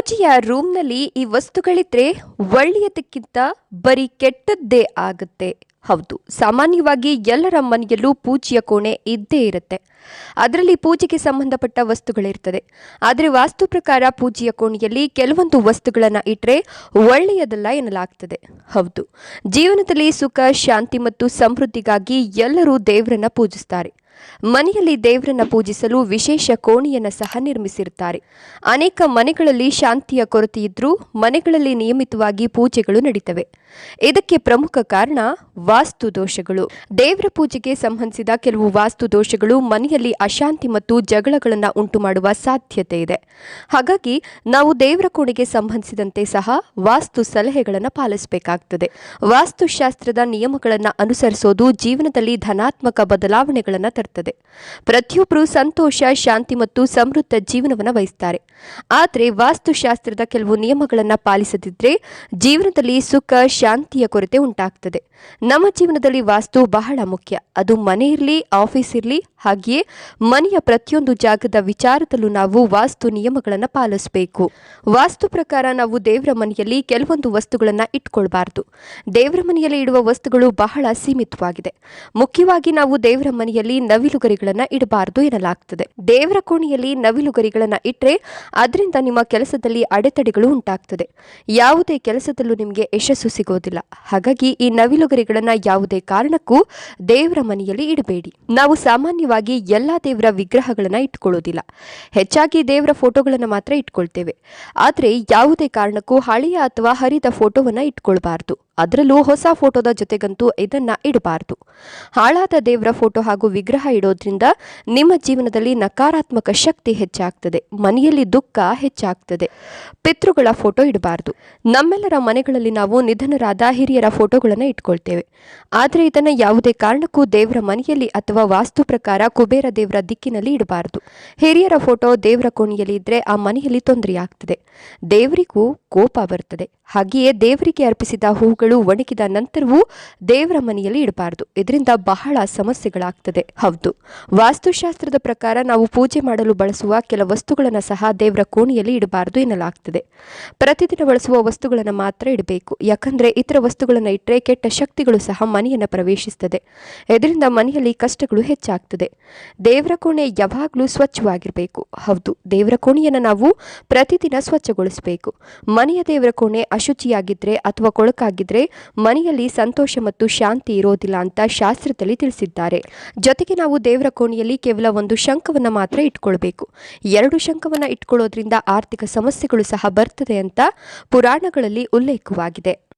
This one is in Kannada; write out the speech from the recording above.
ಪೂಜೆಯ ರೂಮ್ನಲ್ಲಿ ಈ ವಸ್ತುಗಳಿದ್ರೆ ಒಳ್ಳೆಯದಕ್ಕಿಂತ ಬರೀ ಕೆಟ್ಟದ್ದೇ ಆಗುತ್ತೆ. ಹೌದು, ಸಾಮಾನ್ಯವಾಗಿ ಎಲ್ಲರ ಮನೆಯಲ್ಲೂ ಪೂಜೆಯ ಕೋಣೆ ಇದ್ದೇ ಇರುತ್ತೆ. ಅದರಲ್ಲಿ ಪೂಜೆಗೆ ಸಂಬಂಧಪಟ್ಟ ವಸ್ತುಗಳಿರ್ತದೆ. ಆದರೆ ವಾಸ್ತು ಪ್ರಕಾರ ಪೂಜೆಯ ಕೋಣೆಯಲ್ಲಿ ಕೆಲವೊಂದು ವಸ್ತುಗಳನ್ನು ಇಟ್ಟರೆ ಒಳ್ಳೆಯದಲ್ಲ ಎನ್ನಲಾಗ್ತದೆ. ಹೌದು, ಜೀವನದಲ್ಲಿ ಸುಖ, ಶಾಂತಿ ಮತ್ತು ಸಮೃದ್ಧಿಗಾಗಿ ಎಲ್ಲರೂ ದೇವರನ್ನ ಪೂಜಿಸ್ತಾರೆ. ಮನೆಯಲ್ಲಿ ದೇವರನ್ನ ಪೂಜಿಸಲು ವಿಶೇಷ ಕೋಣೆಯನ್ನು ಸಹ ನಿರ್ಮಿಸಿರುತ್ತಾರೆ ಅನೇಕ ಮನೆಗಳಲ್ಲಿ ಶಾಂತಿಯ ಕೊರತೆಯಿದ್ರೂ ಮನೆಗಳಲ್ಲಿ ನಿಯಮಿತವಾಗಿ ಪೂಜೆಗಳು ನಡೀತವೆ. ಇದಕ್ಕೆ ಪ್ರಮುಖ ಕಾರಣ ವಾಸ್ತು ದೋಷಗಳು. ದೇವರ ಪೂಜೆಗೆ ಸಂಬಂಧಿಸಿದ ಕೆಲವು ವಾಸ್ತು ದೋಷಗಳು ಮನೆಯಲ್ಲಿ ಅಶಾಂತಿ ಮತ್ತು ಜಗಳಗಳನ್ನು ಉಂಟು ಮಾಡುವ ಸಾಧ್ಯತೆ ಇದೆ. ಹಾಗಾಗಿ ನಾವು ದೇವರ ಕೋಣೆಗೆ ಸಂಬಂಧಿಸಿದಂತೆ ಸಹ ವಾಸ್ತು ಸಲಹೆಗಳನ್ನು ಪಾಲಿಸಬೇಕಾಗ್ತದೆ. ವಾಸ್ತುಶಾಸ್ತ್ರದ ನಿಯಮಗಳನ್ನು ಅನುಸರಿಸೋದು ಜೀವನದಲ್ಲಿ ಧನಾತ್ಮಕ ಬದಲಾವಣೆಗಳನ್ನು ತರ್ತದೆ ಪ್ರತಿಯೊಬ್ಬರು ಸಂತೋಷ, ಶಾಂತಿ ಮತ್ತು ಸಮೃದ್ಧ ಜೀವನವನ್ನು ವಹಿಸ್ತಾರೆ. ಆದರೆ ವಾಸ್ತುಶಾಸ್ತ್ರದ ಕೆಲವು ನಿಯಮಗಳನ್ನು ಪಾಲಿಸದಿದ್ದರೆ ಜೀವನದಲ್ಲಿ ಸುಖ, ಶಾಂತಿಯ ಕೊರತೆ ಉಂಟಾಗ್ತದೆ. ನಮ್ಮ ಜೀವನದಲ್ಲಿ ವಾಸ್ತು ಬಹಳ ಮುಖ್ಯ. ಅದು ಮನೆ ಇರಲಿ, ಆಫೀಸ್ ಇರಲಿ, ಹಾಗೆಯೇ ಮನೆಯ ಪ್ರತಿಯೊಂದು ಜಾಗದ ವಿಚಾರದಲ್ಲೂ ನಾವು ವಾಸ್ತು ನಿಯಮಗಳನ್ನು ಪಾಲಿಸಬೇಕು. ವಾಸ್ತು ಪ್ರಕಾರ ನಾವು ದೇವರ ಮನೆಯಲ್ಲಿ ಕೆಲವೊಂದು ವಸ್ತುಗಳನ್ನು ಇಟ್ಕೊಳ್ಬಾರ್ದು. ದೇವರ ಮನೆಯಲ್ಲಿ ಇಡುವ ವಸ್ತುಗಳು ಬಹಳ ಸೀಮಿತವಾಗಿದೆ. ಮುಖ್ಯವಾಗಿ ನಾವು ದೇವರ ಮನೆಯಲ್ಲಿ ನವಿಲುಗರಿಗಳನ್ನು ಇಡಬಾರದು ಎನ್ನಲಾಗ್ತದೆ. ದೇವರ ಕೋಣೆಯಲ್ಲಿ ನವಿಲುಗರಿಗಳನ್ನ ಇಟ್ಟರೆ ಅದರಿಂದ ನಿಮ್ಮ ಕೆಲಸದಲ್ಲಿ ಅಡೆತಡೆಗಳು ಉಂಟಾಗ್ತದೆ. ಯಾವುದೇ ಕೆಲಸದಲ್ಲೂ ನಿಮಗೆ ಯಶಸ್ಸು ಸಿಗೋದಿಲ್ಲ. ಹಾಗಾಗಿ ಈ ನವಿಲುಗರಿಗಳನ್ನ ಯಾವುದೇ ಕಾರಣಕ್ಕೂ ದೇವರ ಮನೆಯಲ್ಲಿ ಇಡಬೇಡಿ. ನಾವು ಸಾಮಾನ್ಯವಾಗಿ ಎಲ್ಲಾ ದೇವರ ವಿಗ್ರಹಗಳನ್ನ ಇಟ್ಕೊಳ್ಳೋದಿಲ್ಲ. ಹೆಚ್ಚಾಗಿ ದೇವರ ಫೋಟೋಗಳನ್ನು ಮಾತ್ರ ಇಟ್ಕೊಳ್ತೇವೆ. ಆದರೆ ಯಾವುದೇ ಕಾರಣಕ್ಕೂ ಹಳೆಯ ಅಥವಾ ಹರಿದ ಫೋಟೋವನ್ನ ಇಟ್ಕೊಳ್ಬಾರ್ದು. ಅದರಲ್ಲೂ ಹೊಸ ಫೋಟೋದ ಜೊತೆಗಂತೂ ಇದನ್ನ ಇಡಬಾರ್ದು. ಹಾಳಾದ ದೇವರ ಫೋಟೋ ಹಾಗೂ ವಿಗ್ರಹ ಇಡೋದ್ರಿಂದ ನಿಮ್ಮ ಜೀವನದಲ್ಲಿ ನಕಾರಾತ್ಮಕ ಶಕ್ತಿ ಹೆಚ್ಚಾಗ್ತದೆ. ಮನೆಯಲ್ಲಿ ದುಃಖ ಹೆಚ್ಚಾಗ್ತದೆ. ಪಿತೃಗಳ ಫೋಟೋ ಇಡಬಾರದು. ನಮ್ಮೆಲ್ಲರ ಮನೆಗಳಲ್ಲಿ ನಾವು ನಿಧನರಾದ ಹಿರಿಯರ ಫೋಟೋಗಳನ್ನು ಇಟ್ಕೊಳ್ತೇವೆ. ಆದರೆ ಇದನ್ನು ಯಾವುದೇ ಕಾರಣಕ್ಕೂ ದೇವರ ಮನೆಯಲ್ಲಿ ಅಥವಾ ವಾಸ್ತು ಪ್ರಕಾರ ಕುಬೇರ ದೇವರ ದಿಕ್ಕಿನಲ್ಲಿ ಇಡಬಾರದು. ಹಿರಿಯರ ಫೋಟೋ ದೇವರ ಕೋಣೆಯಲ್ಲಿ ಇದ್ರೆ ಆ ಮನೆಯಲ್ಲಿ ತೊಂದರೆಯಾಗ್ತದೆ. ದೇವರಿಗೂ ಕೋಪ ಬರ್ತದೆ. ಹಾಗೆಯೇ ದೇವರಿಗೆ ಅರ್ಪಿಸಿದ ಹೂಗಳು ಒಣಗಿದ ನಂತರವೂ ದೇವರ ಮನೆಯಲ್ಲಿ ಇಡಬಾರದು. ಇದರಿಂದ ಬಹಳ ಸಮಸ್ಯೆಗಳಾಗ್ತದೆ. ಹೌದು. ವಾಸ್ತುಶಾಸ್ತ್ರದ ಪ್ರಕಾರ ನಾವು ಪೂಜೆ ಮಾಡಲು ಬಳಸುವ ಕೆಲ ವಸ್ತುಗಳನ್ನು ಸಹ ದೇವರ ಕೋಣೆಯಲ್ಲಿ ಇಡಬಾರದು ಎನ್ನಲಾಗ್ತದೆ. ಪ್ರತಿದಿನ ಬಳಸುವ ವಸ್ತುಗಳನ್ನು ಮಾತ್ರ ಇಡಬೇಕು. ಯಾಕಂದ್ರೆ ಇತರ ವಸ್ತುಗಳನ್ನು ಇಟ್ಟರೆ ಕೆಟ್ಟ ಶಕ್ತಿಗಳು ಸಹ ಮನೆಯನ್ನು ಪ್ರವೇಶಿಸುತ್ತದೆ ಇದರಿಂದ ಮನೆಯಲ್ಲಿ ಕಷ್ಟಗಳು ಹೆಚ್ಚಾಗ್ತದೆ. ದೇವರ ಕೋಣೆ ಯಾವಾಗಲೂ ಸ್ವಚ್ಛವಾಗಿರಬೇಕು. ಹೌದು, ದೇವರ ಕೋಣೆಯನ್ನು ನಾವು ಪ್ರತಿದಿನ ಸ್ವಚ್ಛಗೊಳಿಸಬೇಕು. ಮನೆಯ ದೇವರ ಕೋಣೆ ಅಶುಚಿಯಾಗಿದ್ದರೆ ಅಥವಾ ಕೊಳಕಾಗಿದ್ದರೆ ಮನೆಯಲ್ಲಿ ಸಂತೋಷ ಮತ್ತು ಶಾಂತಿ ಇರೋದಿಲ್ಲ ಅಂತ ಶಾಸ್ತ್ರದಲ್ಲಿ ತಿಳಿಸಿದ್ದಾರೆ. ಜೊತೆಗೆ ನಾವು ದೇವರ ಕೋಣೆಯಲ್ಲಿ ಕೇವಲ ಒಂದು ಶಂಖವನ್ನ ಮಾತ್ರ ಇಟ್ಕೊಳ್ಬೇಕು. ಎರಡು ಶಂಖವನ್ನ ಇಟ್ಕೊಳ್ಳೋದ್ರಿಂದ ಆರ್ಥಿಕ ಸಮಸ್ಯೆಗಳು ಸಹ ಬರ್ತದೆ ಅಂತ ಪುರಾಣಗಳಲ್ಲಿ ಉಲ್ಲೇಖವಾಗಿದೆ.